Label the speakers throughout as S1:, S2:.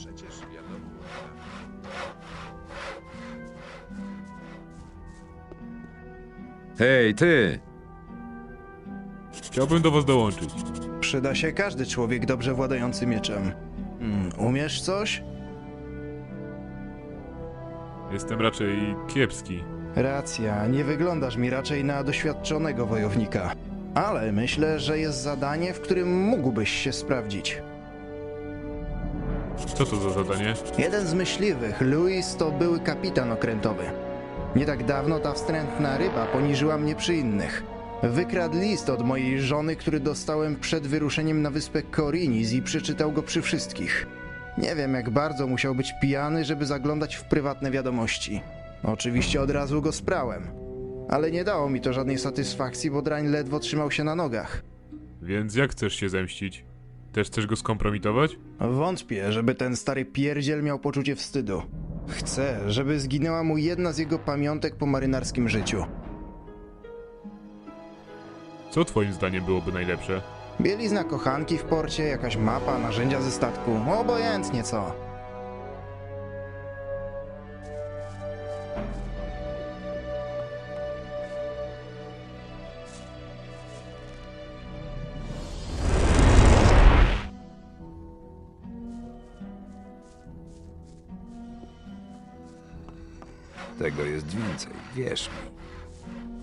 S1: Przecież wiadomo. Hej, ty!
S2: Chciałbym do was dołączyć.
S3: Przyda się każdy człowiek dobrze władający mieczem. Mm, umiesz coś?
S2: Jestem raczej kiepski.
S3: Racja, nie wyglądasz mi raczej na doświadczonego wojownika. Ale myślę, że jest zadanie, w którym mógłbyś się sprawdzić.
S2: Co to za zadanie?
S3: Jeden z myśliwych, Louis, to były kapitan okrętowy. Nie tak dawno ta wstrętna ryba poniżyła mnie przy innych. Wykradł list od mojej żony, który dostałem przed wyruszeniem na wyspę Korinis i przeczytał go przy wszystkich. Nie wiem, jak bardzo musiał być pijany, żeby zaglądać w prywatne wiadomości. Oczywiście od razu go sprałem. Ale nie dało mi to żadnej satysfakcji, bo drań ledwo trzymał się na nogach.
S2: Więc jak chcesz się zemścić? Też chcesz go skompromitować?
S3: Wątpię, żeby ten stary pierdziel miał poczucie wstydu. Chcę, żeby zginęła mu jedna z jego pamiątek po marynarskim życiu.
S2: Co twoim zdaniem byłoby najlepsze?
S3: Bielizna kochanki w porcie, jakaś mapa, narzędzia ze statku, obojętnie co.
S1: Tego jest więcej, wierz mi.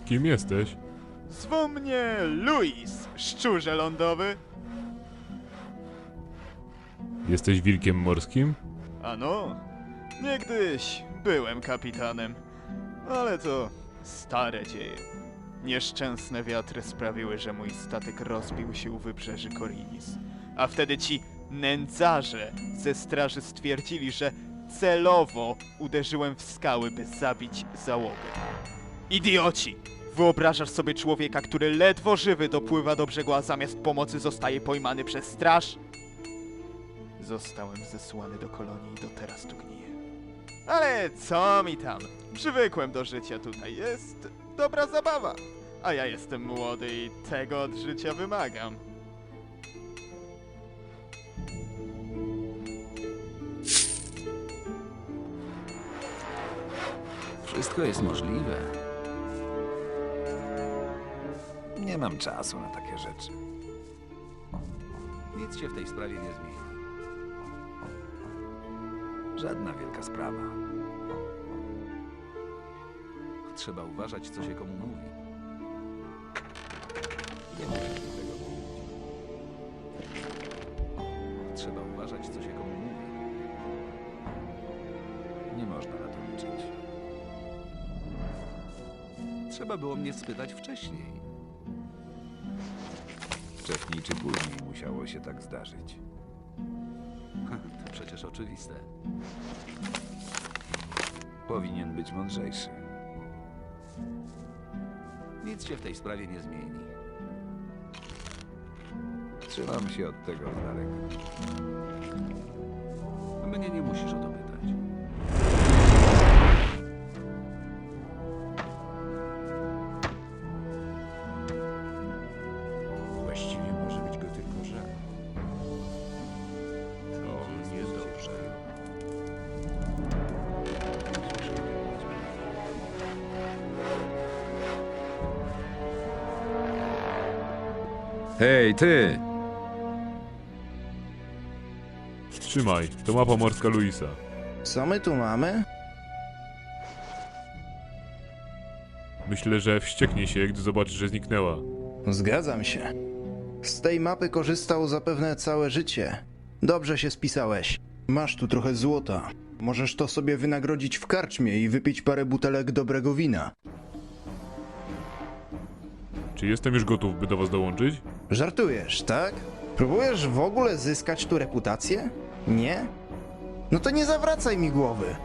S2: Kim jesteś?
S4: Zwą mnie Luis, szczurze lądowy.
S2: Jesteś wilkiem morskim?
S4: Ano, niegdyś byłem kapitanem, ale to stare dzieje. Nieszczęsne wiatry sprawiły, że mój statek rozbił się u wybrzeży Korinis. A wtedy ci nędzarze ze straży stwierdzili, że celowo uderzyłem w skały, by zabić załogę. Idioci! Wyobrażasz sobie człowieka, który ledwo żywy dopływa do brzegu, a zamiast pomocy zostaje pojmany przez straż? Zostałem zesłany do kolonii i do teraz tu gniję. Ale co mi tam? Przywykłem do życia tutaj. Jest dobra zabawa. A ja jestem młody i tego od życia wymagam.
S1: Wszystko jest możliwe. Nie mam czasu na takie rzeczy. Nic się w tej sprawie nie zmieni. Żadna wielka sprawa. Trzeba uważać, co się komu mówi. Nie ci tego. Trzeba uważać, co się komu mówi. Trzeba było mnie spytać wcześniej. Wcześniej czy później musiało się tak zdarzyć. To przecież oczywiste. Powinien być mądrzejszy. Nic się w tej sprawie nie zmieni. Trzymam się od tego z daleka. Mnie nie musisz o to pytać. Hej, ty!
S2: Trzymaj, to mapa morska Luisa.
S3: Co my tu mamy?
S2: Myślę, że wścieknie się, gdy zobaczy, że zniknęła.
S3: Zgadzam się. Z tej mapy korzystał zapewne całe życie. Dobrze się spisałeś. Masz tu trochę złota. Możesz to sobie wynagrodzić w karczmie i wypić parę butelek dobrego wina.
S2: Czy jestem już gotów, by do was dołączyć?
S3: Żartujesz, tak? Próbujesz w ogóle zyskać tu reputację? Nie? No to nie zawracaj mi głowy.